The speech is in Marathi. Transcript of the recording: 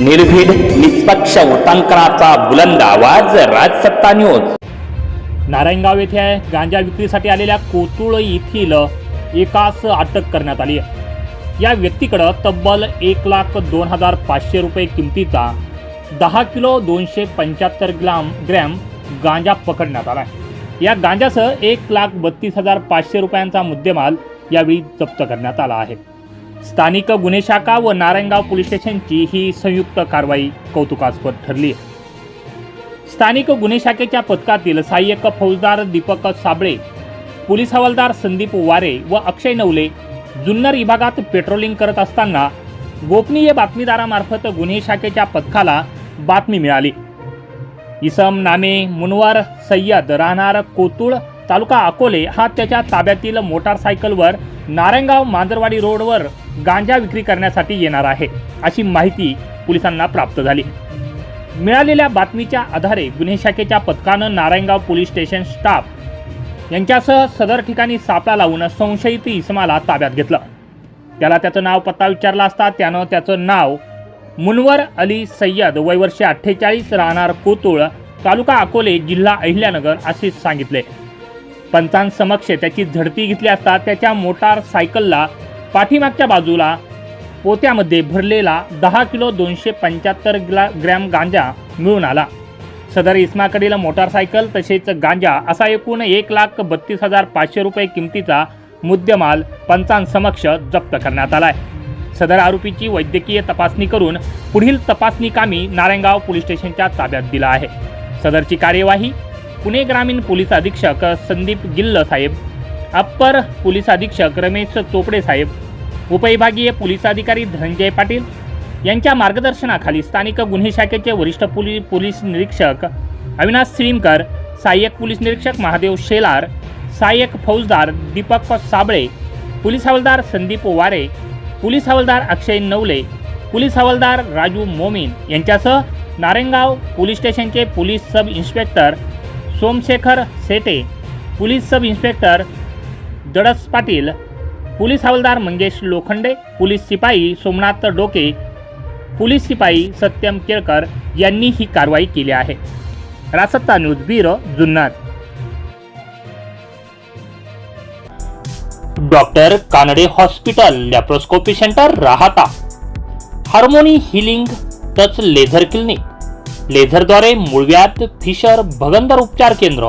निर्भीड निष्पक्ष उटांकनाचा बुलंद आवाज राजसत्ता न्यूज नारायणगाव येथे गांजा विक्रीसाठी आलेल्या कोतुळ येथील एकास अटक करण्यात आली आहे. या व्यक्तीकडं तब्बल एक लाख दोन हजार पाचशे रुपये किमतीचा दहा किलो दोनशे पंच्याहत्तर ग्राम ग्रॅम गांजा पकडण्यात आला आहे. या गांजासह एक लाख बत्तीस हजार पाचशे रुपयांचा मुद्देमाल यावेळी जप्त करण्यात आला आहे. स्थानिक गुन्हे शाखा व नारायणगाव पोलीस स्टेशनची ही संयुक्त कारवाई कौतुकास्पद ठरली आहे. स्थानिक गुन्हे शाखेच्या पथकातील सहाय्यक फौजदार दीपक साबळे पोलीस हवालदार संदीप वारे व अक्षय नवले जुन्नर विभागात पेट्रोलिंग करत असताना गोपनीय बातमीदारामार्फत गुन्हे शाखेच्या पथकाला बातमी मिळाली. इसम नामे मुनवर सय्यद राहणार कोतुळ तालुका अकोले हा त्याच्या ताब्यातील मोटारसायकलवर नारायणगाव मांजरवाडी रोडवर गांजा विक्री करण्यासाठी येणार आहे अशी माहिती पोलिसांना प्राप्त झाली. मिळालेल्या बातमीच्या आधारे गुन्हे शाखेच्या पथकानं नारायणगाव पोलीस स्टेशन स्टाफ यांच्यासह सदर ठिकाणी सापळा लावून संशयित इसमाला ताब्यात घेतलं. त्याला त्याचं नाव पत्ता विचारला असता त्यानं त्याचं नाव मुनवर अली सय्यद वयवर्षे अठ्ठेचाळीस राहणार कोतुळ तालुका अकोले जिल्हा अहिल्यानगर असे सांगितले. पंचांसमक्ष त्याची झडती घेतली असता त्याच्या मोटार सायकलला पाठीमागच्या बाजूला पोत्यामध्ये भरलेला दहा किलो दोनशे पंच्याहत्तर ग्ला ग्रॅम गांजा मिळून आला. सदर इस्माकडील मोटारसायकल तसेच गांजा असा एकूण एक लाख बत्तीस हजार पाचशे रुपये किमतीचा मुद्देमाल पंचांसमक्ष जप्त करण्यात आला आहे सदर आरोपीची वैद्यकीय तपासणी करून पुढील तपासणी कामी नारायणगाव पोलीस स्टेशनच्या ताब्यात दिला आहे. सदरची कार्यवाही पुणे ग्रामीण पोलीस अधीक्षक संदीप गिल्ल साहेब अप्पर पोलीस अधीक्षक रमेश चोपडे साहेब उपविभागीय पोलीस अधिकारी धनंजय पाटील यांच्या मार्गदर्शनाखाली स्थानिक गुन्हे शाखेचे वरिष्ठ पोलीस पोलीस निरीक्षक अविनाश श्रीमकर सहाय्यक पोलीस निरीक्षक महादेव शेलार सहाय्यक फौजदार दीपक साबळे पोलीस हवालदार संदीप वारे पोलीस हवालदार अक्षय नवले पोलीस हवालदार राजू मोमीन यांच्यासह नारेंगाव पोलीस स्टेशनचे police sub inspector Somshekhar Sete police sub inspector Dadas Patil police हवालदार मंगेश लोखंडे पोलीस शिपाई सोमनाथ डोके पोलीस शिपाई सत्यम केळकर यांनी ही कारवाई केली आहे. रासत्ता news bureau Junnar. Doctor Kanade hospital laparoscopy centre Rahata. Harmony healing touch laser clinic. लेझरद्वारे मुळव्यात फिशर भगंदर उपचार केंद्र.